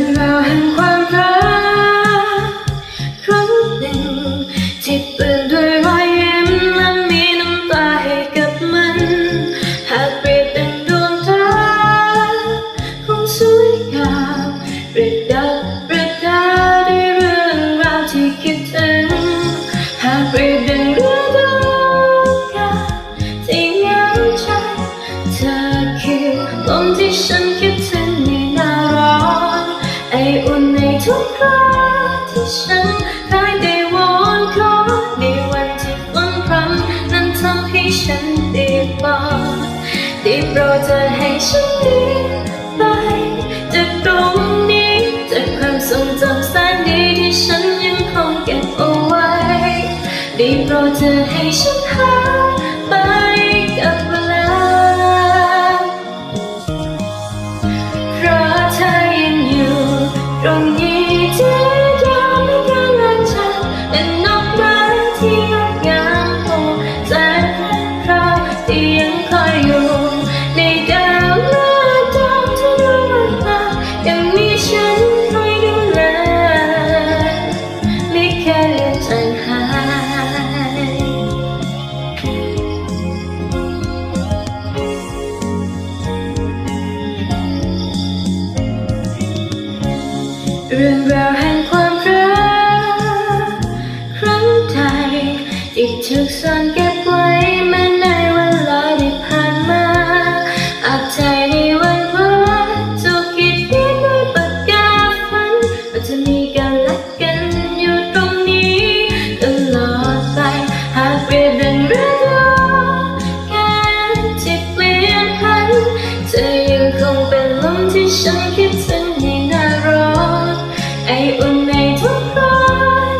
真的很宽乐。 ฉันได้แต่วอนขอในวันที่ฝนพรำนั้นทำให้ฉันได้บอกได้โปรดเธอให้ฉันหนีไปจากตรงนี้จากความทรงจำแสนดีที่ฉันยังคงเก็บเอาไว้ได้โปรดเธอให้ฉันหาไปกับเวลาเพราะเธอยังอยู่ตรงนี้ ที่ยังคอยอยู่ในดาวเมื่อดาวที่ดวงวันตายังมีฉันคอยดูแลไม่เคยลือนจางหายเรื่องราวแห่งความรักครั้งใดที่ถูกซ่อน ฉันคิดถึงในหน้าร้อนไออุ่นในทุกครา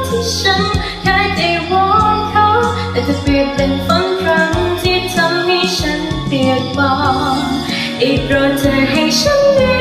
ที่ฉันได้วอนขาแต่จะเปลี่ยนเป็นฝนพรำที่ทำให้ฉันเปียกปอนอีกโปรดเธอให้ฉันได้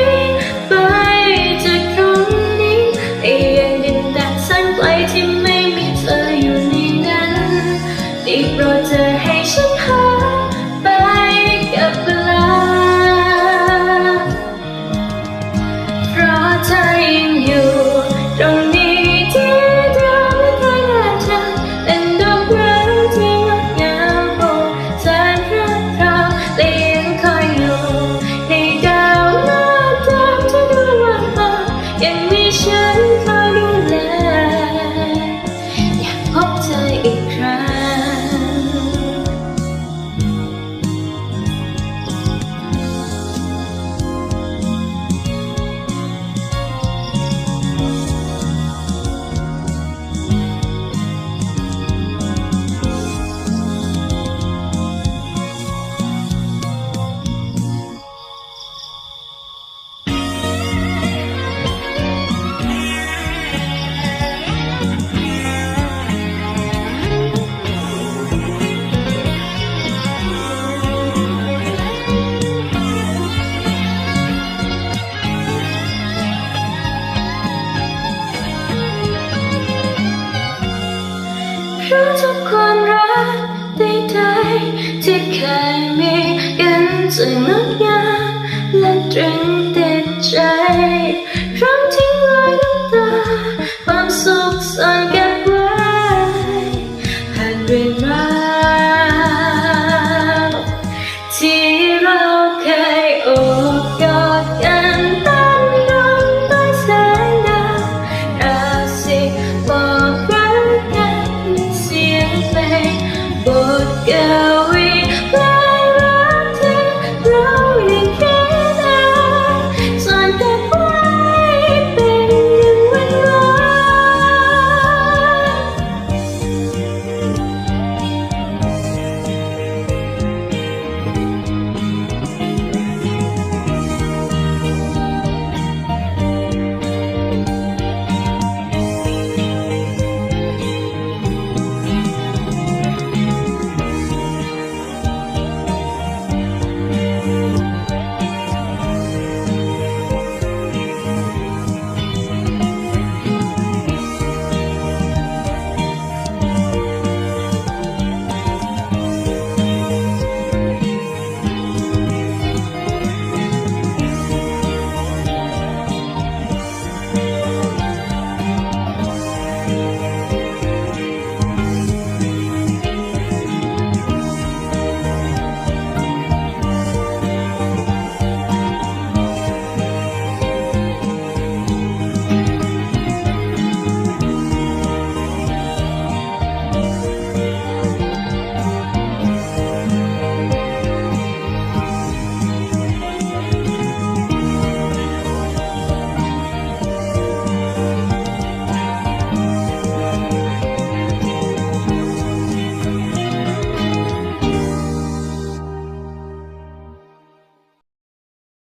ที่เคยมีกันจะงดงามและตรึง